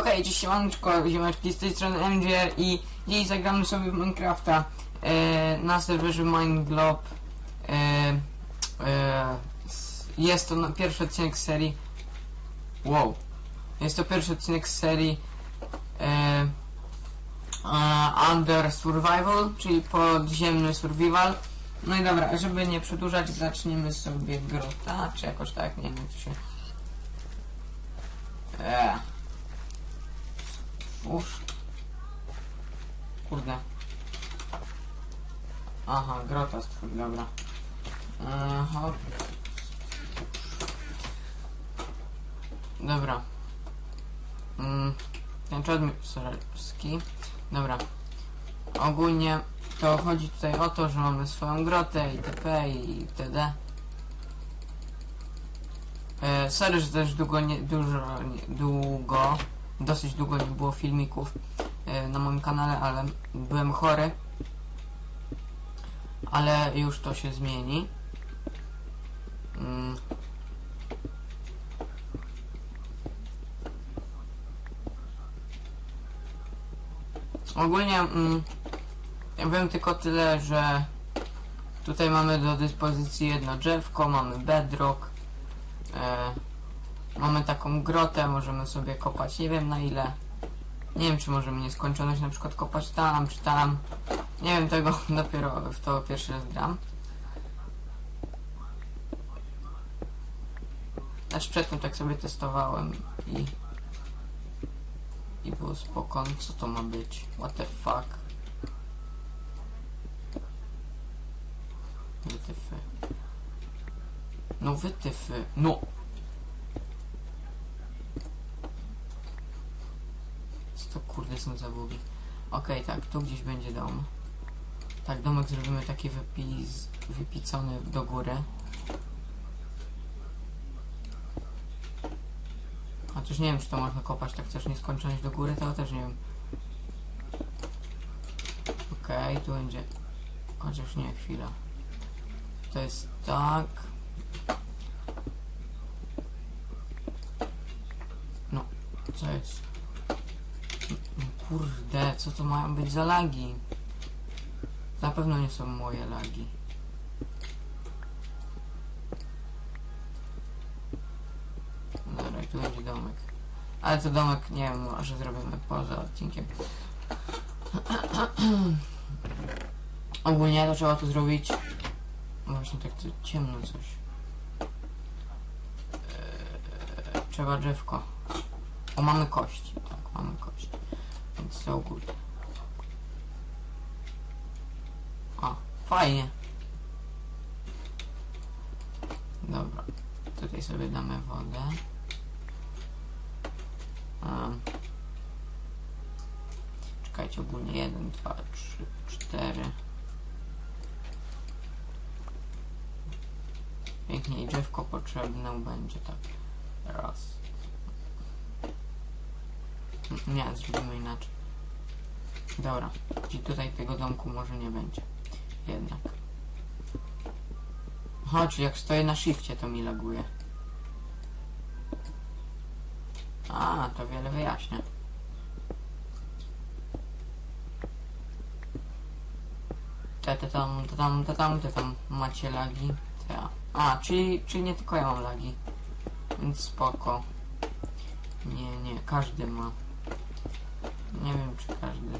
Okej, dziś siemaneczko, ziomeczki, z tej strony MGR i dziś zagramy sobie w Minecrafta e, na serwerze Mineglob. E, e, jest to na- pierwszy odcinek z serii. Wow. Jest to pierwszy odcinek z serii e, e, Under Survival, czyli podziemny survival. No i dobra, żeby nie przedłużać, zaczniemy sobie grota, czy jakoś tak, nie wiem, to się... Eee. Uż. Kurde. Aha, grota stwór, dobra. Aha. Dobra. Mm. Dobra. Ogólnie to chodzi tutaj o to, że mamy swoją grotę itp. i itd. E, sorry, że też długo nie, dużo, nie, długo, dosyć długo nie było filmików e, na moim kanale, ale byłem chory. Ale już to się zmieni. Mm. Ogólnie mm, wiem tylko tyle, że tutaj mamy do dyspozycji jedno drzewko, mamy bedrock, e, mamy taką grotę, możemy sobie kopać, nie wiem na ile. Nie wiem, czy możemy nieskończoność na przykład kopać tam, czy tam. Nie wiem tego, dopiero w to pierwszy raz gram. Znaczy przedtem tak sobie testowałem i... I było spoko, no co to ma być? What the fuck? Wytyfy. No wytyfy, no! Są za bugi? Okej, tak, tu gdzieś będzie dom. Tak, domek zrobimy taki wypis, wypicony do góry. Chociaż nie wiem, czy to można kopać tak też nieskończoność do góry, to też nie wiem. Okej, tu będzie... Chociaż nie, chwila. To jest tak... No, co jest? Kurde, co to mają być za lagi? Na pewno nie są moje lagi. Dobra, tu będzie domek. Ale to domek, nie wiem, może zrobimy poza odcinkiem. Ogólnie to trzeba tu zrobić. Właśnie tak to ciemno coś. Eee, trzeba drzewko. O, mamy kości. Tak, mamy kości. Więc so good. O, fajnie. Dobra. Tutaj sobie damy wodę. Um, czekajcie, ogólnie 1, 2, 3, 4. Pięknie i drzewko potrzebne będzie tak. Raz. Nie, zrobimy inaczej. Dobra, czyli tutaj tego domku może nie będzie. Jednak. Chodź, jak stoję na shifcie to mi laguje. A, to wiele wyjaśnia. Te, te tam, te tam, te tam, te tam macie lagi. Te. A, czyli, czyli nie tylko ja mam lagi. Więc spoko. Nie, nie, każdy ma. Nie wiem, czy każdy.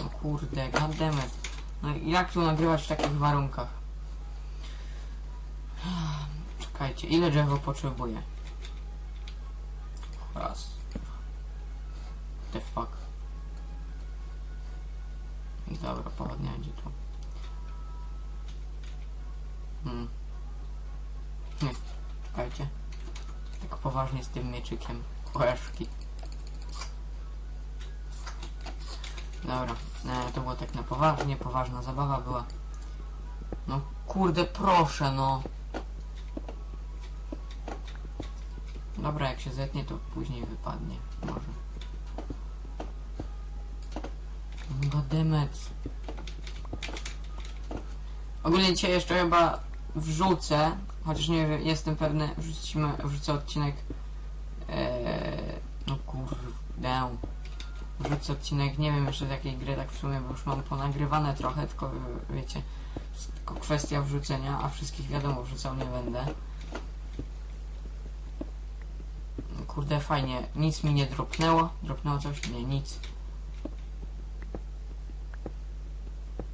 O kurde, goddammit. No i jak tu nagrywać w takich warunkach? Czekajcie, ile drzewo potrzebuję? Raz. The fuck. Dobra, pochodnia idzie tu. Hmm. Czekajcie. Tak poważnie z tym mieczykiem. Łeszki. Dobra, e, to było tak na poważnie, poważna zabawa była. No kurde, proszę no. Dobra, jak się zetnie, to później wypadnie. Może. Godemec. Ogólnie dzisiaj jeszcze chyba wrzucę, chociaż nie jestem pewny, wrzucimy, wrzucę odcinek e, Kurde. Wrzucę odcinek, nie wiem jeszcze z jakiej gry, tak w sumie, bo już mam ponagrywane trochę, tylko wiecie, tylko kwestia wrzucenia, a wszystkich wiadomo wrzucał nie będę. Kurde, fajnie, nic mi nie dropnęło. Dropnęło coś? Nie, nic.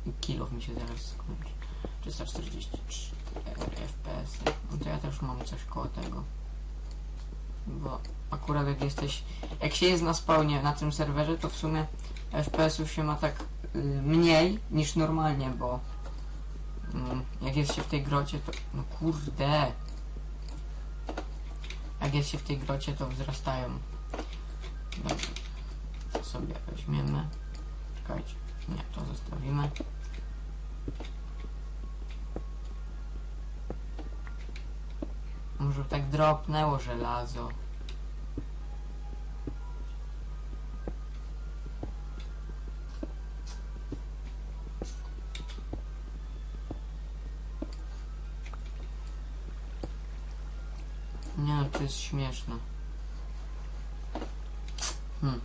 I kilof mi się zaraz skończy. 344 FPS. No to ja też mam coś koło tego. Bo akurat jak jesteś, jak się jest na spawnie na tym serwerze, to w sumie FPS-ów się ma tak y, mniej niż normalnie, bo mm, jak jest się w tej grocie, to no kurde. Jak jest się w tej grocie, to wzrastają. Dobrze. To sobie weźmiemy. Czekajcie. Nie, to zostawimy. Może tak dropnęło żelazo. Nie no, to jest śmieszne. Hmm.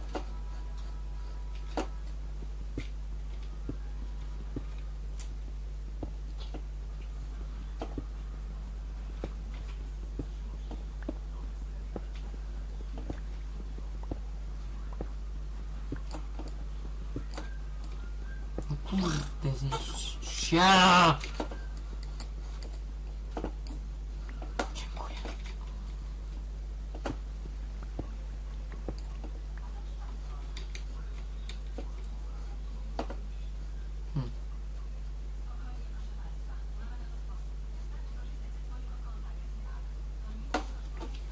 No Kurde, się! Dziękuję. Hmm.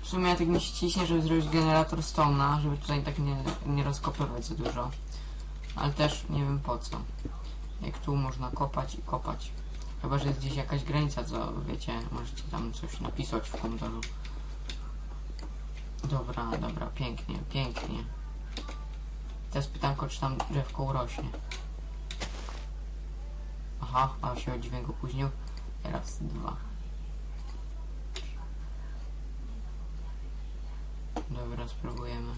W sumie tak mi się ciśnie, żeby zrobić generator stone'a, żeby tutaj tak nie, nie rozkopywać za dużo. Ale też nie wiem po co. Jak tu można kopać i kopać. Chyba, że jest gdzieś jakaś granica, co wiecie, możecie tam coś napisać w komentarzu. Dobra, dobra, pięknie, pięknie. Teraz pytanko, czy tam drzewko urośnie. Aha, ale się o dźwięk opóźnił. Raz, dwa. Dobra, spróbujemy.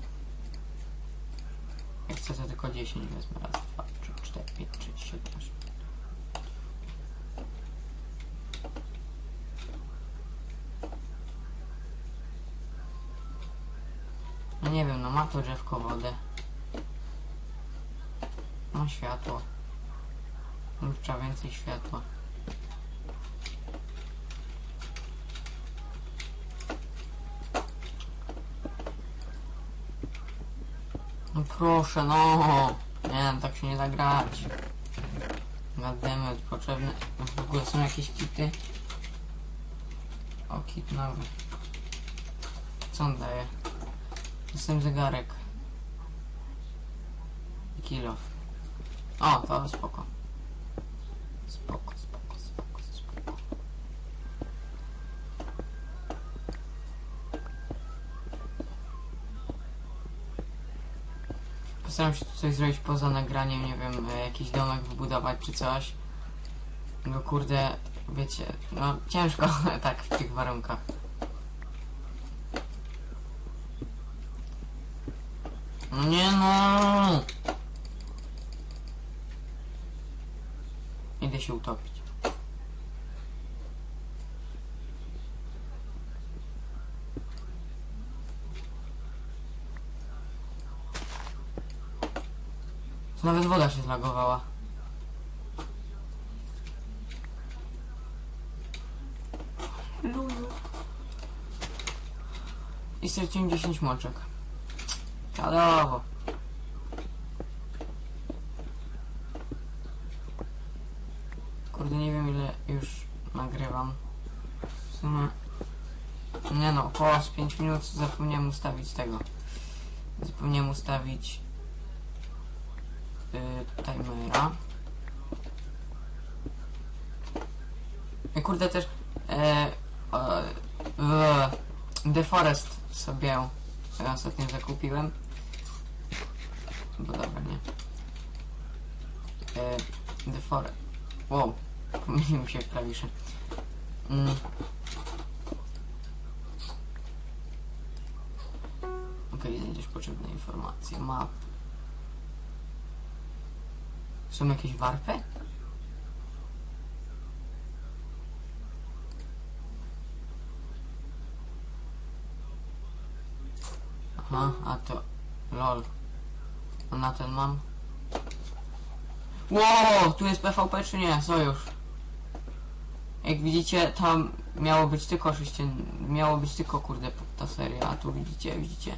Jak chcę, to tylko 10 wezmę. Raz, dwa, No nie wiem, no ma to drzewko wodę. Ma światło. Trzeba więcej światła. No proszę, no. Nie, tak się nie da grać. Goddammit, potrzebne. W ogóle są jakieś kity. O, kit nowy. Co on daje? Jestem zegarek. Kilof. O, to. Spoko, Postaram się coś zrobić poza nagraniem, nie wiem, e, jakiś domek wybudować czy coś. No kurde, wiecie, no ciężko tak w tych warunkach. No nie no! Idę się utopić. Nawet woda się zlagowała. Luju. I straciłem 10 moczek. Czadowo. Kurde, nie wiem ile już nagrywam. W sumie... Nie no, około z 5 minut zapomniałem ustawić tego. Zapomniałem ustawić timera. I kurde też e, e, e, The Forest sobie ostatnio zakupiłem. Bo dobra, nie. E, The Forest. Wow, pomylił się klawisze. Mm. Okej, znajdziesz potrzebne informacje. Map. Są jakieś warpy? Aha, a to... lol. A na ten mam? Wow, tu jest PvP czy nie? Sojusz. Jak widzicie, tam miało być tylko sześcien... Miało być tylko, kurde, ta seria, a tu widzicie, widzicie.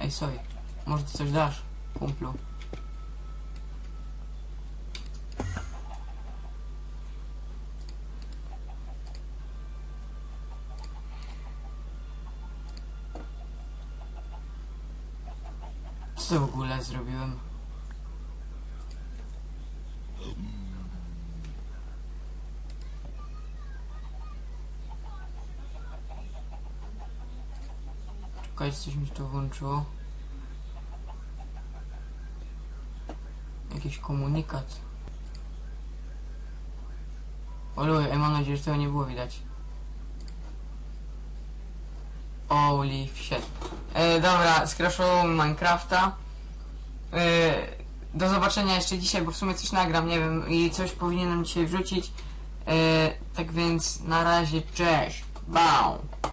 Ej, soj, może ty coś dasz, kumplu? Co w ogóle zrobiłem? Czekajcie, coś mi tu włączyło. Jakiś komunikat. Oluj, mam nadzieję, że tego nie było widać. Holy shit. E, dobra, skraszował Minecrafta. E, do zobaczenia jeszcze dzisiaj, bo w sumie coś nagram, nie wiem, i coś powinienem dzisiaj wrzucić. E, tak więc na razie, cześć. Bał.